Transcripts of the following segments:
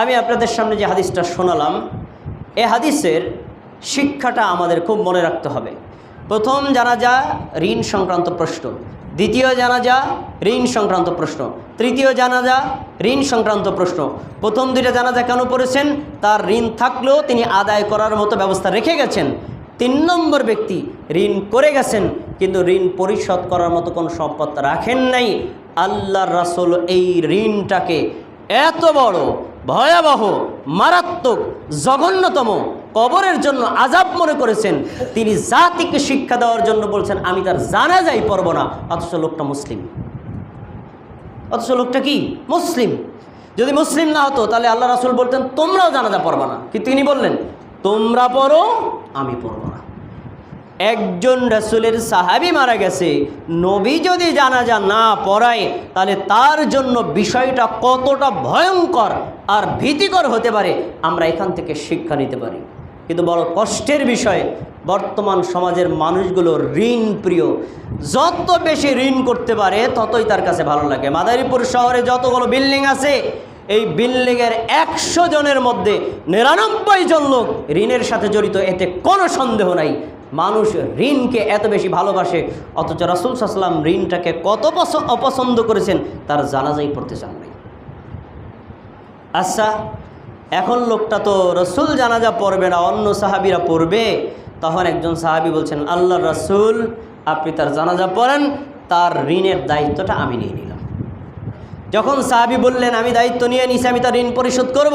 আমি আপনাদের সামনে যে হাদিসটা শোনালাম, এ হাদিসের শিক্ষাটা আমাদের খুব মনে রাখতে হবে। প্রথম জানাজা ঋণ সংক্রান্ত প্রশ্ন, দ্বিতীয় জানাজা ঋণ সংক্রান্ত প্রশ্ন, তৃতীয় জানাজা ঋণ সংক্রান্ত প্রশ্ন। প্রথম দুইটা জানাজা কেন পড়েছেন? তার ঋণ থাকলেও তিনি আদায় করার মতো ব্যবস্থা রেখে গেছেন। তিন নম্বর ব্যক্তি ঋণ করে গেছেন, কিন্তু ঋণ পরিশোধ করার মতো কোনো সম্পদ রাখেন নাই। আল্লাহর রাসুল এই ঋণটাকে এত বড় ভয়াবহ, মারাত্মক, জঘন্যতম কবরের জন্য আজাব মনে করেছেন। তিনি জাতিকে শিক্ষা দেওয়ার জন্য বলছেন, আমি তার জানা যাই পড়ব না। অথচ লোকটা মুসলিম। অথচ লোকটা কি? মুসলিম। যদি মুসলিম না হতো, তাহলে আল্লাহ রাসুল বলতেন, তোমরাও জানাজা পড়বা না। কিন্তু তিনি বললেন, তোমরা পড়ো, আমি পড়ব না। একজন রাসুলের সাহাবি মারা গেছে। নবী যদি জানাজা না পড়ায়, তাহলে তার জন্য বিষয়টা কতটা ভয়ঙ্কর। আর ভীতিকর হতে পারে, আমরা এখান থেকে শিক্ষা নিতে পারি। কিন্তু বড় কষ্টের বিষয়, বর্তমান সমাজের মানুষগুলো ঋণ প্রিয়। যত বেশি ঋণ করতে পারে, ততই তার কাছে ভালো লাগে। মাদারীপুর শহরে যতগুলো বিল্ডিং আছে, এই বিল্ডিংয়ের একশো জনের মধ্যে নিরানব্বই জন লোক ঋণের সাথে জড়িত, এতে কোনো সন্দেহ নাই। মানুষ ঋণকে এত বেশি ভালোবাসে, অথচ রাসুল সাল্লাম ঋণটাকে কত পছ- অপছন্দ করেছেন, তার জানাজাই পড়তে চান আচ্ছা এখন লোকটা তো রসুল জানাজা পড়বে না, অন্য সাহাবিরা পড়বে। তখন একজন সাহাবি বলছেন আল্লাহ রসুল, আপনি তার জানাজা পড়েন, তার ঋণের দায়িত্বটা আমি নিয়ে নিলাম। যখন সাহাবি বললেন, আমি দায়িত্ব নিয়ে নিছি, আমি তার ঋণ পরিশোধ করব।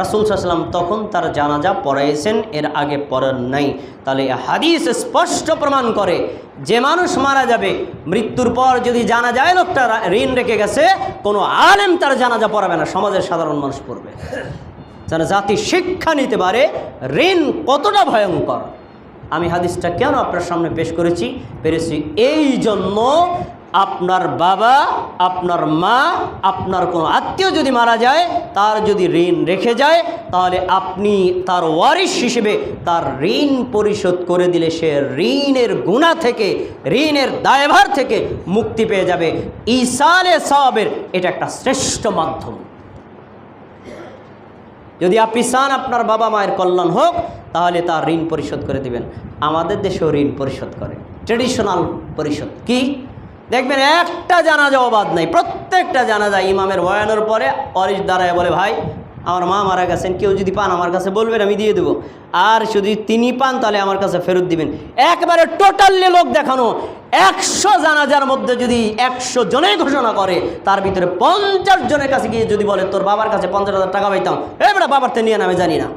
রাসুল সাল্লাম তখন তার জানাজা পড়াইছেন, এর আগে পড়ান নাই। তাহলে হাদিস স্পষ্ট প্রমাণ করে, যে মানুষ মারা যাবে, মৃত্যুর পর যদি জানা যায় লোকটা ঋণ রেখে গেছে, কোনো আলেম তার জানাজা পড়াবে না, সমাজের সাধারণ মানুষ পড়বে। যেন জাতি শিক্ষা নিতে পারে, ঋণ কতটা ভয়ঙ্কর। আমি হাদিসটা কেন আপনার সামনে পেশ করেছি? পেরেছি এই জন্য আপনার বাবা, আপনার মা, আপনার কোনো আত্মীয় যদি মারা যায়, তার যদি ঋণ রেখে যায়, তাহলে আপনি তার ওয়ারিশ হিসেবে তার ঋণ পরিশোধ করে দিলে সে ঋণের গুণা থেকে, ঋণের দায়ভার থেকে মুক্তি পেয়ে যাবে। ইসালে সবের এটা একটা শ্রেষ্ঠ মাধ্যম। যদি আপনি চান আপনার বাবা মায়ের কল্যাণ হোক, তাহলে তার ঋণ পরিশোধ করে দিবেন। আমাদের দেশেও ঋণ পরিশোধ করে। ট্রেডিশনাল পরিশোধ। কি? দেখবেন একটা জানাজা অবাদ নাই। প্রত্যেকটা জানাজা ইমামের বয়ানোর পরে অরিশ দাঁড়ায় বলে, ভাই, আমার মা মারা গেছেন, কেউ যদি পান আমার কাছে বলবেন, আমি দিয়ে দেবো। আর যদি তিনি পান, তাহলে আমার কাছে ফেরত দিবেন। একবারে টোটালি লোক দেখানো, একশো জানাজার মধ্যে যদি একশো জনে ঘোষণা করে, তার ভিতরে পঞ্চাশ জনের কাছে গিয়ে যদি বলে, তোর বাবার কাছে পঞ্চাশ হাজার টাকা পাইতাম। এবারে বাবার তে নিয়ে আমি জানি না।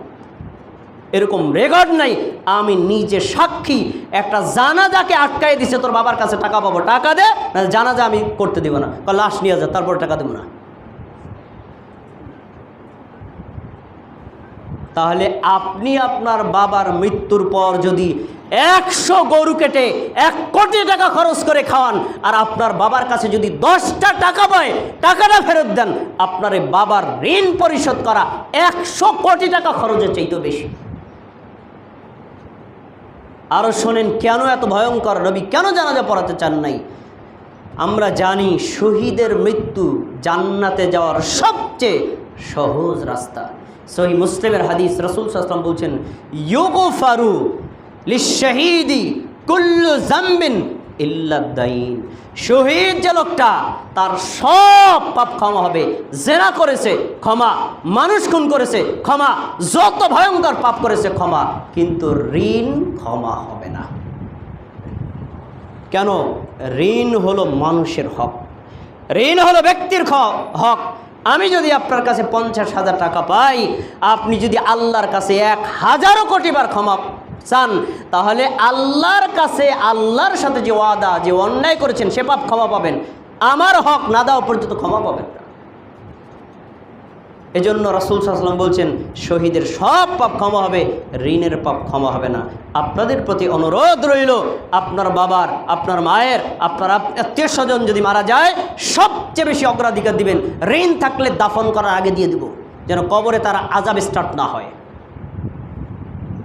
এরকম রেকর্ড নাই। আমি নিজে সাক্ষী। একটা জানাজাকে আটকাই দিছে, তোর বাবার কাছে টাকা পাবো। টাকা দে জানাজা আমি করতে দিব না। বা লাশ নিয়ে যা, তারপর টাকা দেবো না। তাহলে আপনি আপনার বাবার মৃত্যুর পর যদি একশো গরু কেটে এক কোটি টাকা খরচ করে খাওয়ান, আর আপনার বাবার কাছে যদি দশটা টাকা পায়, টাকাটা ফেরত দেন, আপনার বাবার ঋণ পরিশোধ করা একশো কোটি টাকা খরচের চাইতেও বেশি। আরও শোনেন, কেন এত ভয়ঙ্কর? নবী কেন জানাজা পড়াতে চান নাই? আমরা জানি শহীদের মৃত্যু জান্নাতে যাওয়ার সবচেয়ে সহজ রাস্তা। সহি মুসলিমের হাদিস রসুল সাল্লাম বলছেন ইয়োগো ফারু লিশাহিদি কুল্লু জাম্বিন ইল্লাদ্দাইন শহীদ যে লোকটা, তার সব পাপ ক্ষমা হবে। জেনা করেছে, ক্ষমা। মানুষ খুন করেছে, ক্ষমা। যত ভয়ঙ্কর পাপ করেছে, ক্ষমা। কিন্তু ঋণ ক্ষমা হবে না। কেন? ঋণ হলো মানুষের হক। ঋণ হলো ব্যক্তির হক। আমি যদি আপনার কাছে পঞ্চাশ হাজার টাকা পাই, আপনি যদি আল্লাহর কাছে এক হাজারো কোটি বার ক্ষমা চান তাহলে আল্লাহর কাছে, আল্লাহর সাথে যে ওয়াদা, যে অন্যায় করেছেন, সে পাপ ক্ষমা পাবেন। আমার হক না দেওয়া পর্যন্ত ক্ষমা পাবেন এজন্য রাসুল সাল্লাম বলছেন, শহীদের সব পাপ ক্ষমা হবে, ঋণের পাপ ক্ষমা হবে না। আপনাদের প্রতি অনুরোধ রইল, আপনার বাবার, আপনার মায়ের, আপনার আত্মীয় স্বজন যদি মারা যায়, সবচেয়ে বেশি অগ্রাধিকার দিবেন। ঋণ থাকলে দাফন করার আগে দিয়ে দিব, যেন কবরে তারা আজাব স্টার্ট না হয়।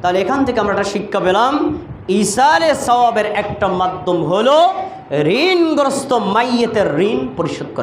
তাহলে এখান থেকে আমরা একটা শিক্ষা পেলাম। ইসারে সওয়াবের একটা মাধ্যম হলো ঋণগ্রস্ত মাইয়েতের ঋণ পরিশোধ করা।